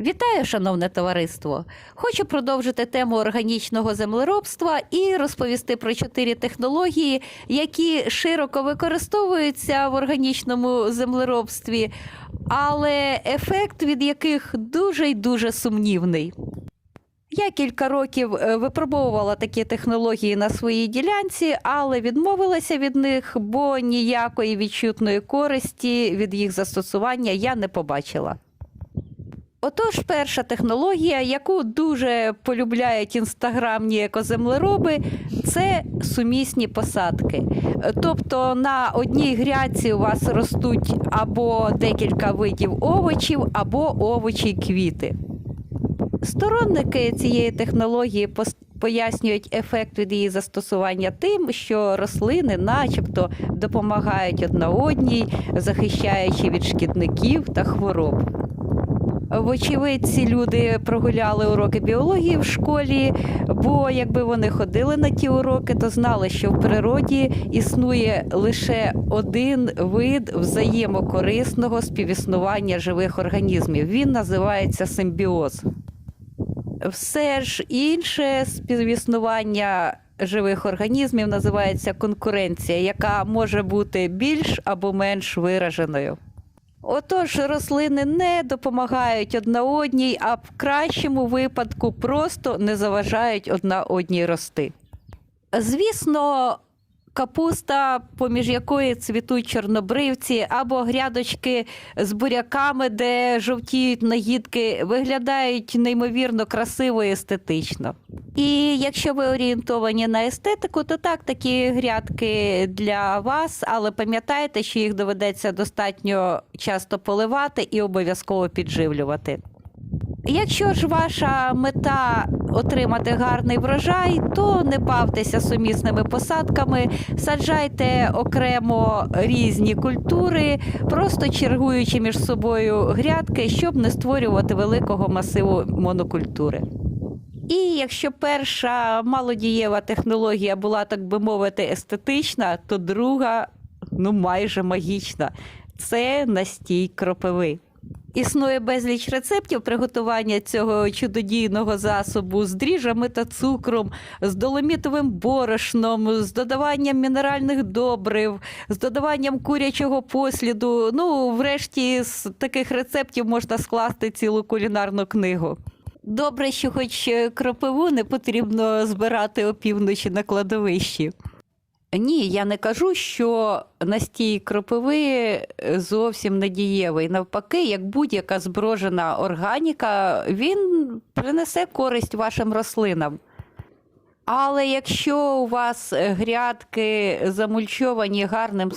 Вітаю, шановне товариство! Хочу продовжити тему органічного землеробства і розповісти про чотири технології, які широко використовуються в органічному землеробстві, але ефект від яких дуже й дуже сумнівний. Я кілька років е, випробовувала такі технології на своїй ділянці, але відмовилася від них, бо ніякої відчутної користі від їх застосування я не побачила. Отож, перша технологія, яку дуже полюбляють інстаграмні екоземлероби, це сумісні посадки. Тобто на одній грядці у вас ростуть або декілька видів овочів, або овочі й квіти. Сторонники цієї технології пояснюють ефект від її застосування тим, що рослини, начебто, допомагають одна одній, захищаючи від шкідників та хвороб. Вочевидь, ці люди прогуляли уроки біології в школі, бо якби вони ходили на ті уроки, то знали, що в природі існує лише один вид взаємокорисного співіснування живих організмів. Він називається симбіоз. Все ж інше співіснування живих організмів називається конкуренція, яка може бути більш або менш вираженою. Отож, рослини не допомагають одна одній, а в кращому випадку просто не заважають одна одній рости. Звісно, капуста, поміж якої цвітуть чорнобривці, або грядочки з буряками, де жовтіють нагідки, виглядають неймовірно красиво і естетично. І якщо ви орієнтовані на естетику, то так, такі грядки для вас, але пам'ятайте, що їх доведеться достатньо часто поливати і обов'язково підживлювати. Якщо ж ваша мета отримати гарний врожай, то не бавтеся сумісними посадками, саджайте окремо різні культури, просто чергуючи між собою грядки, щоб не створювати великого масиву монокультури. І якщо перша малодієва технологія була, так би мовити, естетична, то друга ну майже магічна це настій кропиви. Існує безліч рецептів приготування цього чудодійного засобу з дріжджами та цукром, з доломітовим борошном, з додаванням мінеральних добрив, з додаванням курячого посліду. Ну, врешті, з таких рецептів можна скласти цілу кулінарну книгу. Добре, що хоч е, кропиву не потрібно збирати опівночі на кладовищі. Ні, я не кажу, що настій кропиви зовсім не дієвий. Навпаки, як будь-яка зброжена органіка, він принесе користь вашим рослинам. Але якщо у вас грядки замульчовані гарним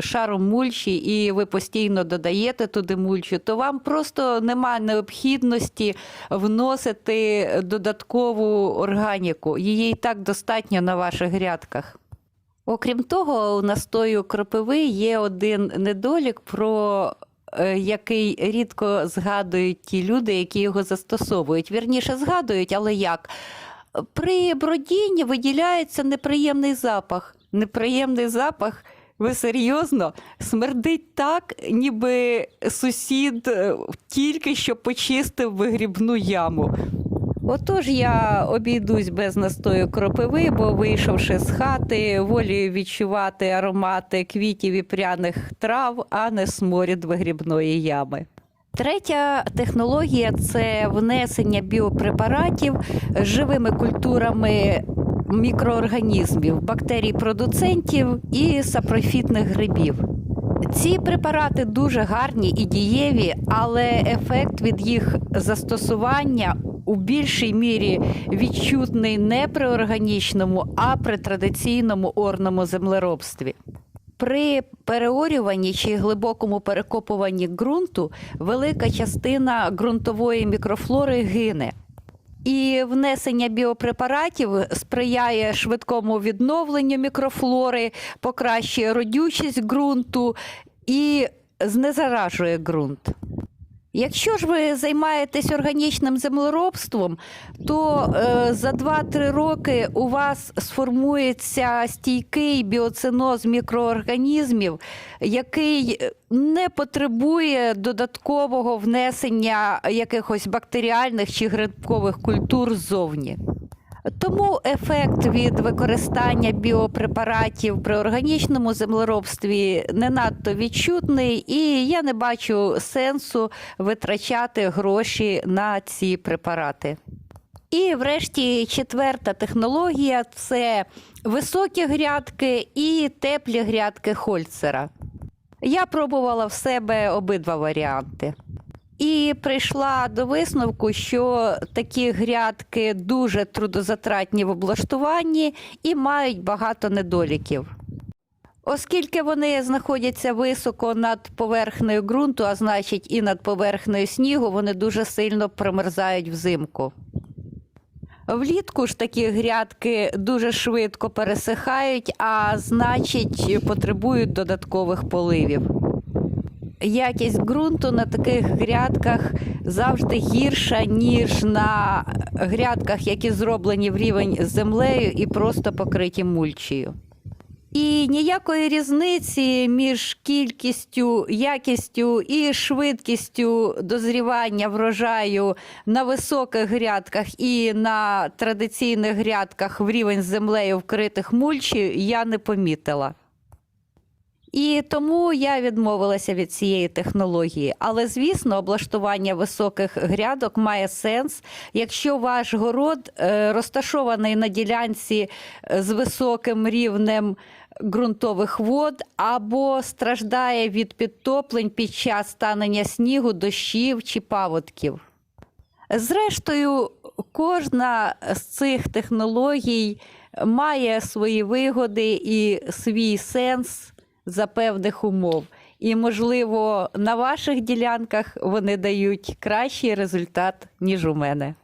шаром мульчі, і ви постійно додаєте туди мульчу, то вам просто немає необхідності вносити додаткову органіку. Її і так достатньо на ваших грядках. Окрім того, у настою кропиви є один недолік, про е, який рідко згадують ті люди, які його застосовують. Вірніше згадують, але як? При бродінні виділяється неприємний запах. Неприємний запах. Ви серйозно смердить так, ніби сусід е, тільки що почистив вигрібну яму. Отож я обійдусь без настою кропиви, бо вийшовши з хати, волію відчувати аромати квітів і пряних трав, а не сморід вигрібної ями. Третя технологія це внесення біопрепаратів живими культурами мікроорганізмів, бактерій-продуцентів і сапрофітних грибів. Ці препарати дуже гарні і дієві, але ефект від їх застосування у більшій мірі відчутний не при органічному, а при традиційному орному землеробстві. При переорюванні чи глибокому перекопуванні ґрунту велика частина ґрунтової мікрофлори гине. І внесення біопрепаратів сприяє швидкому відновленню мікрофлори, покращує родючість ґрунту і знезаражує ґрунт. Якщо ж ви займаєтесь органічним землеробством, то е, за 2-3 роки у вас сформується стійкий біоциноз мікроорганізмів, який не потребує додаткового внесення якихось бактеріальних чи грибкових культур ззовні. Тому ефект від використання біопрепаратів при органічному землеробстві не надто відчутний, і я не бачу сенсу витрачати гроші на ці препарати. І, врешті, четверта технологія це високі грядки і теплі грядки Хольцера. Я пробувала в себе обидва варіанти. І прийшла до висновку, що такі грядки дуже трудозатратні в облаштуванні і мають багато недоліків. Оскільки вони знаходяться високо над поверхнею ґрунту, а значить і над поверхнею снігу, вони дуже сильно промерзають взимку. Влітку ж такі грядки дуже швидко пересихають, а значить потребують додаткових поливів. Якість ґрунту на таких грядках завжди гірша, ніж на грядках, які зроблені в рівень з землею і просто покриті мульчею. І ніякої різниці між кількістю, якістю і швидкістю дозрівання врожаю на високих грядках і на традиційних грядках в рівень з землею вкритих мульчею я не помітила. І тому я відмовилася від цієї технології. Але, звісно, облаштування високих грядок має сенс, якщо ваш город е, розташований на ділянці е, з високим рівнем ґрунтових вод або страждає від підтоплень під час станення снігу, дощів чи паводків. Зрештою, кожна з цих технологій має свої вигоди і свій сенс за певних умов. І, можливо, на ваших ділянках вони дають кращий результат, ніж у мене.